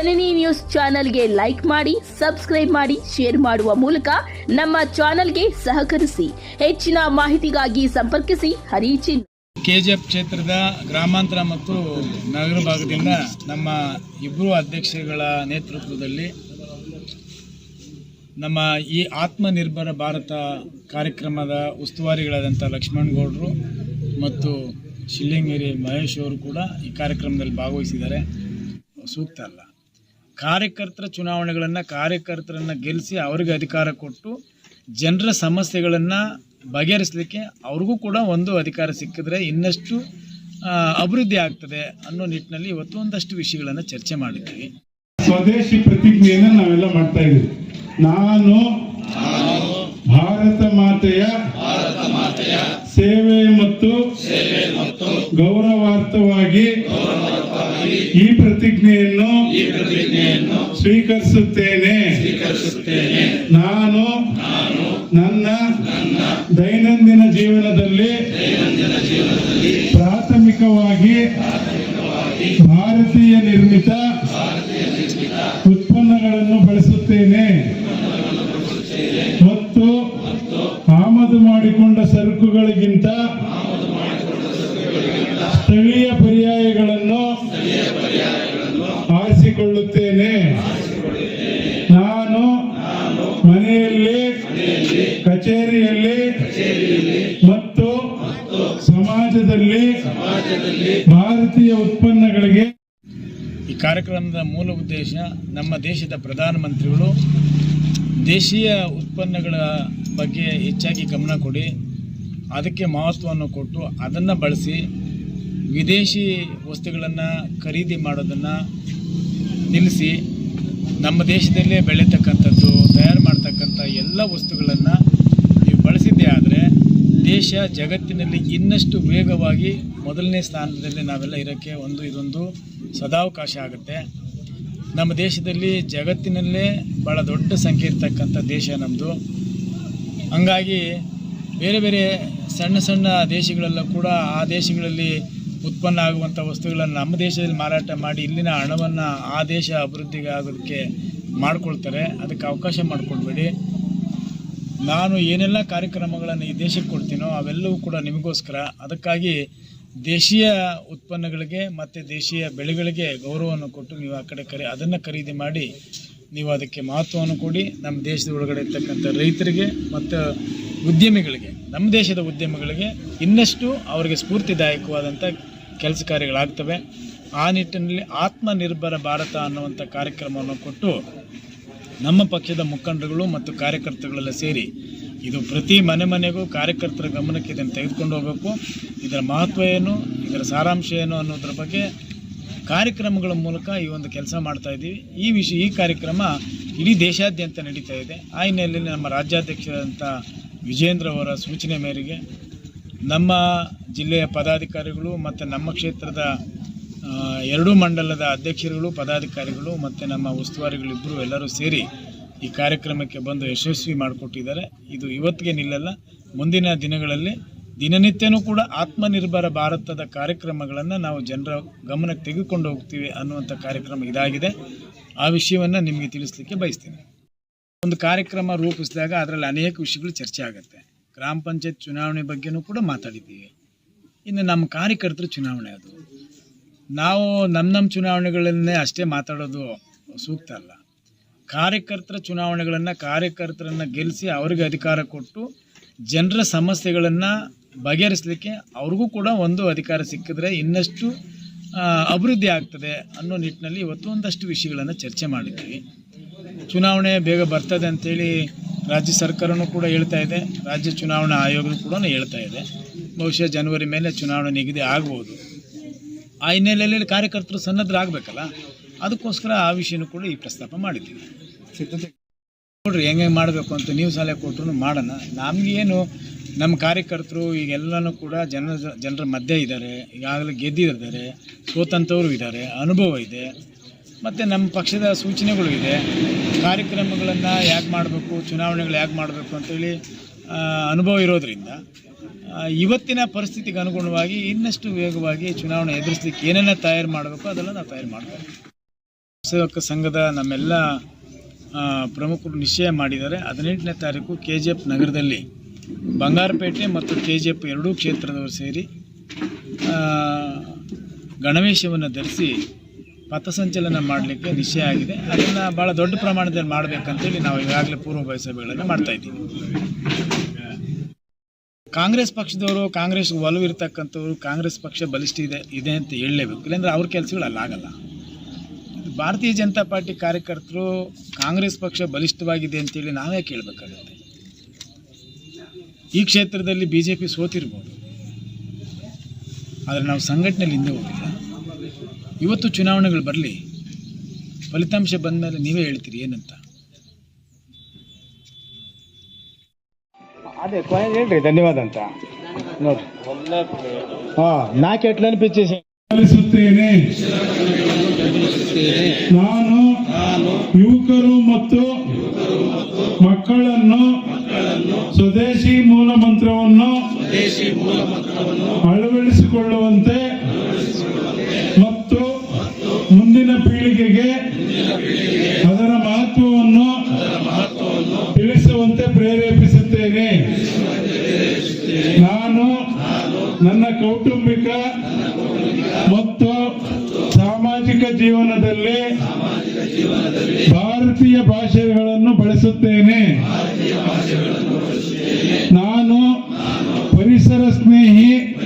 ಜನನಿ news ಚಾನೆಲ್ಗೆ like ಮಾಡಿ, subscribe ಮಾಡಿ, ಶೇರ್ ಮಾಡುವ ಮೂಲಕ ನಮ್ಮ ಚಾನೆಲ್ಗೆ ಸಹಕರಿಸಿ. ಹೆಚ್ಚಿನ ಮಾಹಿತಿಗಾಗಿ ಸಂಪರ್ಕಿಸಿ. ಹರಿಚಿನ್. ಕೆಜಿಎಫ್ ಕ್ಷೇತ್ರದ ಗ್ರಾಮಾಂತರ ಮತ್ತು ನಗರ ಭಾಗದಿಂದ ನಮ್ಮ ಇಬ್ಬರು ಅಧ್ಯಕ್ಷಗಳ ನೇತೃತ್ವದಲ್ಲಿ ನಮ್ಮ ಈ ಆತ್ಮನಿರ್ಭರ ಭಾರತ ಕಾರ್ಯಕ್ರಮದ ಉಸ್ತುವಾರಿಗಳಾದಂಥ ಲಕ್ಷ್ಮಣ್ ಗೌಡರು ಮತ್ತು ಶಿಲ್ಲಿಂಗೇರಿ ಮಹೇಶ್ ಅವರು ಕೂಡ ಈ ಕಾರ್ಯಕ್ರಮದಲ್ಲಿ ಭಾಗವಹಿಸಿದ್ದಾರೆ. ಸೂಕ್ತ ಅಲ್ಲ. ಕಾರ್ಯಕರ್ತರ ಚುನಾವಣೆಗಳನ್ನು ಕಾರ್ಯಕರ್ತರನ್ನು ಗೆಲ್ಲಿಸಿ ಅವರಿಗೆ ಅಧಿಕಾರ ಕೊಟ್ಟು ಜನರ ಸಮಸ್ಯೆಗಳನ್ನು ಬಗೆಹರಿಸಲಿಕ್ಕೆ ಅವ್ರಿಗೂ ಕೂಡ ಒಂದು ಅಧಿಕಾರ ಸಿಕ್ಕಿದ್ರೆ ಇನ್ನಷ್ಟು ಅಭಿವೃದ್ಧಿ ಆಗ್ತದೆ ಅನ್ನೋ ನಿಟ್ಟಿನಲ್ಲಿ ಇವತ್ತು ಒಂದಷ್ಟು ವಿಷಯಗಳನ್ನು ಚರ್ಚೆ ಮಾಡಿದ್ದೀವಿ. ಸ್ವದೇಶಿ ಪ್ರತಿಜ್ಞೆಯನ್ನು ನಾವೆಲ್ಲ ಮಾಡ್ತಾ ಇದ್ದೀವಿ. ನಾನು ಭಾರತ ಮಾತೆಯ ಸೇವೆ ಮತ್ತು ಗೌರವಾರ್ಥವಾಗಿ ಈ ಪ್ರತಿಜ್ಞೆಯನ್ನು ಸ್ವೀಕರಿಸುತ್ತೇನೆ. ನಾನು ನನ್ನ ದೈನಂದಿನ ಜೀವನದಲ್ಲಿ ಪ್ರಾಥಮಿಕವಾಗಿ ಭಾರತೀಯ ನಿರ್ಮಿತ ಉತ್ಪನ್ನಗಳನ್ನು ಬಳಸುತ್ತೇನೆ. ಮತ್ತು ಆಮದು ಮಾಡಿಕೊಂಡ ಸರಕುಗಳಿಗಿಂತ ಸ್ಥಳೀಯ ಪರ್ಯಾಯಗಳನ್ನು ಆರಿಸಿಕೊಳ್ಳುತ್ತೇನೆ. ಭಾರತೀಯ ಉತ್ಪನ್ನಗಳಿಗೆ ಈ ಕಾರ್ಯಕ್ರಮದ ಮೂಲ ಉದ್ದೇಶ ನಮ್ಮ ದೇಶದ ಪ್ರಧಾನಮಂತ್ರಿಗಳು ದೇಶೀಯ ಉತ್ಪನ್ನಗಳ ಬಗ್ಗೆ ಹೆಚ್ಚಾಗಿ ಗಮನ ಕೊಡಿ, ಅದಕ್ಕೆ ಮಹತ್ವವನ್ನು ಕೊಟ್ಟು ಅದನ್ನು ಬಳಸಿ ವಿದೇಶಿ ವಸ್ತುಗಳನ್ನು ಖರೀದಿ ಮಾಡೋದನ್ನು ನಿಲ್ಲಿಸಿ ನಮ್ಮ ದೇಶದಲ್ಲೇ ಬೆಳೀತಕ್ಕಂಥದ್ದು, ತಯಾರು ಮಾಡ್ತಕ್ಕಂಥ ಎಲ್ಲ ವಸ್ತುಗಳನ್ನು ದೇಶ ಜಗತ್ತಿನಲ್ಲಿ ಇನ್ನಷ್ಟು ವೇಗವಾಗಿ ಮೊದಲನೇ ಸ್ಥಾನದಲ್ಲಿ ನಾವೆಲ್ಲ ಇರೋಕ್ಕೆ ಒಂದು ಇದೊಂದು ಸದಾವಕಾಶ ಆಗುತ್ತೆ. ನಮ್ಮ ದೇಶದಲ್ಲಿ ಜಗತ್ತಿನಲ್ಲೇ ಭಾಳ ದೊಡ್ಡ ಸಂಖ್ಯೆ ಇರ್ತಕ್ಕಂಥ ದೇಶ ನಮ್ಮದು ಹಂಗಾಗಿ ಬೇರೆ ಬೇರೆ ಸಣ್ಣ ಸಣ್ಣ ದೇಶಗಳೆಲ್ಲ ಕೂಡ ಆ ದೇಶಗಳಲ್ಲಿ ಉತ್ಪನ್ನ ಆಗುವಂಥ ವಸ್ತುಗಳನ್ನು ನಮ್ಮ ದೇಶದಲ್ಲಿ ಮಾರಾಟ ಮಾಡಿ ಇಲ್ಲಿನ ಹಣವನ್ನು ಆ ದೇಶ ಅಭಿವೃದ್ಧಿಗೆ ಆಗೋದಕ್ಕೆ ಮಾಡಿಕೊಳ್ತಾರೆ. ಅದಕ್ಕೆ ಅವಕಾಶ ಮಾಡಿಕೊಡ್ಬೇಡಿ. ನಾನು ಏನೆಲ್ಲ ಕಾರ್ಯಕ್ರಮಗಳನ್ನು ಈ ದೇಶಕ್ಕೆ ಕೊಡ್ತೀನೋ ಅವೆಲ್ಲವೂ ಕೂಡ ನಿಮಗೋಸ್ಕರ. ಅದಕ್ಕಾಗಿ ದೇಶೀಯ ಉತ್ಪನ್ನಗಳಿಗೆ ಮತ್ತು ದೇಶೀಯ ಬೆಳೆಗಳಿಗೆ ಗೌರವವನ್ನು ಕೊಟ್ಟು ನೀವು ಆ ಕಡೆ ಕರೆ, ಅದನ್ನು ಖರೀದಿ ಮಾಡಿ ನೀವು ಅದಕ್ಕೆ ಮಹತ್ವವನ್ನು ಕೊಡಿ. ನಮ್ಮ ದೇಶದ ಒಳಗಡೆ ಇರ್ತಕ್ಕಂಥ ರೈತರಿಗೆ ಮತ್ತು ಉದ್ಯಮಿಗಳಿಗೆ, ನಮ್ಮ ದೇಶದ ಉದ್ಯಮಿಗಳಿಗೆ ಇನ್ನಷ್ಟು ಅವರಿಗೆ ಸ್ಫೂರ್ತಿದಾಯಕವಾದಂಥ ಕೆಲಸ ಕಾರ್ಯಗಳಾಗ್ತವೆ. ಆ ನಿಟ್ಟಿನಲ್ಲಿ ಆತ್ಮನಿರ್ಭರ ಭಾರತ ಅನ್ನುವಂಥ ಕಾರ್ಯಕ್ರಮವನ್ನು ಕೊಟ್ಟು ನಮ್ಮ ಪಕ್ಷದ ಮುಖಂಡರುಗಳು ಮತ್ತು ಕಾರ್ಯಕರ್ತರುಗಳೆಲ್ಲ ಸೇರಿ ಇದು ಪ್ರತಿ ಮನೆ ಮನೆಗೂ ಕಾರ್ಯಕರ್ತರ ಗಮನಕ್ಕೆ ಇದನ್ನು ತೆಗೆದುಕೊಂಡು ಹೋಗಬೇಕು. ಇದರ ಮಹತ್ವ ಏನು, ಇದರ ಸಾರಾಂಶ ಏನು ಅನ್ನೋದ್ರ ಬಗ್ಗೆ ಕಾರ್ಯಕ್ರಮಗಳ ಮೂಲಕ ಈ ಒಂದು ಕೆಲಸ ಮಾಡ್ತಾ ಇದ್ದೀವಿ. ಈ ವಿಷಯ, ಈ ಕಾರ್ಯಕ್ರಮ ಇಡೀ ದೇಶಾದ್ಯಂತ ನಡೀತಾ ಇದೆ. ಆ ಹಿನ್ನೆಲೆಯಲ್ಲಿ ನಮ್ಮ ರಾಜ್ಯಾಧ್ಯಕ್ಷರಾದಂಥ ವಿಜೇಂದ್ರ ಅವರ ಸೂಚನೆ ಮೇರೆಗೆ ನಮ್ಮ ಜಿಲ್ಲೆಯ ಪದಾಧಿಕಾರಿಗಳು ಮತ್ತು ನಮ್ಮ ಕ್ಷೇತ್ರದ ಎರಡೂ ಮಂಡಲದ ಅಧ್ಯಕ್ಷರುಗಳು, ಪದಾಧಿಕಾರಿಗಳು ಮತ್ತು ನಮ್ಮ ಉಸ್ತುವಾರಿಗಳಿಬ್ಬರು ಎಲ್ಲರೂ ಸೇರಿ ಈ ಕಾರ್ಯಕ್ರಮಕ್ಕೆ ಬಂದು ಯಶಸ್ವಿ ಮಾಡಿಕೊಟ್ಟಿದ್ದಾರೆ. ಇದು ಇವತ್ತಿಗೆ ನಿಲ್ಲಲ್ಲ, ಮುಂದಿನ ದಿನಗಳಲ್ಲಿ ದಿನನಿತ್ಯನೂ ಕೂಡ ಆತ್ಮನಿರ್ಭರ ಭಾರತದ ಕಾರ್ಯಕ್ರಮಗಳನ್ನು ನಾವು ಜನರ ಗಮನಕ್ಕೆ ತೆಗೆದುಕೊಂಡು ಹೋಗ್ತೀವಿ ಅನ್ನುವಂಥ ಕಾರ್ಯಕ್ರಮ ಇದಾಗಿದೆ. ಆ ವಿಷಯವನ್ನು ನಿಮಗೆ ತಿಳಿಸ್ಲಿಕ್ಕೆ ಬಯಸ್ತೀನಿ. ಒಂದು ಕಾರ್ಯಕ್ರಮ ರೂಪಿಸಿದಾಗ ಅದರಲ್ಲಿ ಅನೇಕ ವಿಷಯಗಳು ಚರ್ಚೆ ಆಗುತ್ತೆ. ಗ್ರಾಮ ಪಂಚಾಯತ್ ಚುನಾವಣೆ ಬಗ್ಗೆನೂ ಕೂಡ ಮಾತಾಡಿದ್ದೀವಿ. ಇನ್ನು ನಮ್ಮ ಕಾರ್ಯಕರ್ತರ ಚುನಾವಣೆ ಅದು. ನಾವು ನಮ್ಮ ನಮ್ಮ ಚುನಾವಣೆಗಳನ್ನೇ ಅಷ್ಟೇ ಮಾತಾಡೋದು ಸೂಕ್ತ ಅಲ್ಲ. ಕಾರ್ಯಕರ್ತರ ಚುನಾವಣೆಗಳನ್ನು ಕಾರ್ಯಕರ್ತರನ್ನು ಗೆಲ್ಲಿಸಿ ಅವರಿಗೆ ಅಧಿಕಾರ ಕೊಟ್ಟು ಜನರ ಸಮಸ್ಯೆಗಳನ್ನು ಬಗೆಹರಿಸಲಿಕ್ಕೆ ಅವ್ರಿಗೂ ಕೂಡ ಒಂದು ಅಧಿಕಾರ ಸಿಕ್ಕಿದ್ರೆ ಇನ್ನಷ್ಟು ಅಭಿವೃದ್ಧಿ ಆಗ್ತದೆ ಅನ್ನೋ ನಿಟ್ಟಿನಲ್ಲಿ ಇವತ್ತು ಒಂದಷ್ಟು ವಿಷಯಗಳನ್ನು ಚರ್ಚೆ ಮಾಡಿದ್ದೀವಿ ಚುನಾವಣೆ ಬೇಗ ಬರ್ತದೆ ಅಂಥೇಳಿ ರಾಜ್ಯ ಸರ್ಕಾರನೂ ಕೂಡ ಹೇಳ್ತಾ ಇದೆ. ರಾಜ್ಯ ಚುನಾವಣಾ ಆಯೋಗನೂ ಕೂಡ ಹೇಳ್ತಾ ಇದೆ. ಬಹುಶಃ ಜನವರಿ ಮೇಲೆ ಚುನಾವಣೆ ನಿಗದಿ ಆಗ್ಬೋದು. ಆ ಹಿನ್ನೆಲೆಯಲ್ಲಿ ಕಾರ್ಯಕರ್ತರು ಸನ್ನದ್ಧರಾಗಬೇಕಲ್ಲ ಅದಕ್ಕೋಸ್ಕರ ಆ ವಿಷಯನೂ ಕೂಡ ಈ ಪ್ರಸ್ತಾಪ ಮಾಡಿದ್ದೀವಿ. ಸಿದ್ಧತೆ ನೋಡ್ರಿ, ಹೆಂಗೆ ಮಾಡಬೇಕು ಅಂತ ನೀವು ಸಲಹೆ ಕೊಟ್ಟರು ಮಾಡೋಣ. ನಮಗೇನು ನಮ್ಮ ಕಾರ್ಯಕರ್ತರು ಈಗೆಲ್ಲನೂ ಕೂಡ ಜನರ ಜನರ ಮಧ್ಯೆ ಇದ್ದಾರೆ. ಈಗಾಗಲೇ ಗೆದ್ದಿದ್ದಾರೆ. ಸೋತಂಥವರು ಇದ್ದಾರೆ. ಅನುಭವ ಇದೆ. ಮತ್ತು ನಮ್ಮ ಪಕ್ಷದ ಸೂಚನೆಗಳು ಇದೆ. ಕಾರ್ಯಕ್ರಮಗಳನ್ನು ಯಾಕೆ ಮಾಡಬೇಕು, ಚುನಾವಣೆಗಳು ಯಾಕೆ ಮಾಡಬೇಕು ಅಂತೇಳಿ ಅನುಭವ ಇರೋದ್ರಿಂದ ಇವತ್ತಿನ ಪರಿಸ್ಥಿತಿಗೆ ಅನುಗುಣವಾಗಿ ಇನ್ನಷ್ಟು ವೇಗವಾಗಿ ಚುನಾವಣೆ ಎದುರಿಸಲಿಕ್ಕೆ ಏನೇನ ತಯಾರು ಮಾಡಬೇಕು ಅದೆಲ್ಲ ನಾವು ತಯಾರು ಮಾಡ್ತೇವೆ. ಸೇವಕ ಸಂಘದ ನಮ್ಮೆಲ್ಲ ಪ್ರಮುಖರು ನಿಶ್ಚಯ ಮಾಡಿದ್ದಾರೆ. ಹದಿನೆಂಟನೇ ತಾರೀಕು ಕೆ ಜಿ ಎಫ್ ನಗರದಲ್ಲಿ ಬಂಗಾರಪೇಟೆ ಮತ್ತು ಕೆ ಜಿ ಎಫ್ ಎರಡೂ ಕ್ಷೇತ್ರದವರು ಸೇರಿ ಗಣವೇಶವನ್ನು ಧರಿಸಿ ಪಥಸಂಚಲನ ಮಾಡಲಿಕ್ಕೆ ನಿಶ್ಚಯ ಆಗಿದೆ. ಅದನ್ನು ಭಾಳ ದೊಡ್ಡ ಪ್ರಮಾಣದಲ್ಲಿ ಮಾಡಬೇಕಂತೇಳಿ ನಾವು ಈಗಾಗಲೇ ಪೂರ್ವಭಾವಿ ಸಭೆಗಳನ್ನು ಮಾಡ್ತಾ ಇದ್ದೀವಿ. ಕಾಂಗ್ರೆಸ್ ಪಕ್ಷದವರು ಕಾಂಗ್ರೆಸ್ ಒಲವು ಇರ್ತಕ್ಕಂಥವ್ರು ಕಾಂಗ್ರೆಸ್ ಪಕ್ಷ ಬಲಿಷ್ಠ ಇದೆ ಇದೆ ಅಂತ ಹೇಳಲೇಬೇಕು. ಇಲ್ಲಾಂದ್ರೆ ಅವ್ರ ಕೆಲಸಗಳು ಅಲ್ಲಾಗಲ್ಲ. ಭಾರತೀಯ ಜನತಾ ಪಾರ್ಟಿ ಕಾರ್ಯಕರ್ತರು ಕಾಂಗ್ರೆಸ್ ಪಕ್ಷ ಬಲಿಷ್ಠವಾಗಿದೆ ಅಂತೇಳಿ ನಾವೇ ಕೇಳಬೇಕಾಗುತ್ತೆ. ಈ ಕ್ಷೇತ್ರದಲ್ಲಿ ಬಿ ಜೆ ಪಿ ಸೋತಿರ್ಬೋದು. ಆದರೆ ನಾವು ಸಂಘಟನೆಯಲ್ಲಿ ಹಿಂದೆ ಹೋಗಿಲ್ಲ. ಇವತ್ತು ಚುನಾವಣೆಗಳು ಬರಲಿ, ಫಲಿತಾಂಶ ಬಂದ ಮೇಲೆ ನೀವೇ ಹೇಳ್ತೀರಿ ಏನಂತ. ಅದೇ ಕೊನೆಗೆ ಹೇಳ್ರಿ ಧನ್ಯವಾದ ಅಂತ ನೋಡ್ರಿ ಹಾ ನಾಲ್ಕು ಎಟ್ಲನ್ ಪಿಚ್ಚೇಸಿ ಪಾಲಿಸುತ್ತೇನೆ ನಾನು ಯುವಕರು ಮತ್ತು ಮಕ್ಕಳನ್ನು ಸ್ವದೇಶಿ ಮೂಲ ಮಂತ್ರವನ್ನು ಅಳವಡಿಸಿಕೊಳ್ಳುವಂತೆ ಮತ್ತು ಮುಂದಿನ ಪೀಳಿಗೆಗೆ ಅದರ ಮಹತ್ವವನ್ನು ತಿಳಿಸುವಂತೆ ಪ್ರೇರೇಪಿಸುತ್ತೇನೆ ನಾನು ನನ್ನ ಕೌಟುಂಬಿಕ ಮತ್ತು ಸಾಮಾಜಿಕ ಜೀವನದಲ್ಲಿ ಭಾರತೀಯ ಭಾಷೆಗಳನ್ನು ಬಳಸುತ್ತೇನೆ. ನಾನು ಪರಿಸರ ಸ್ನೇಹಿ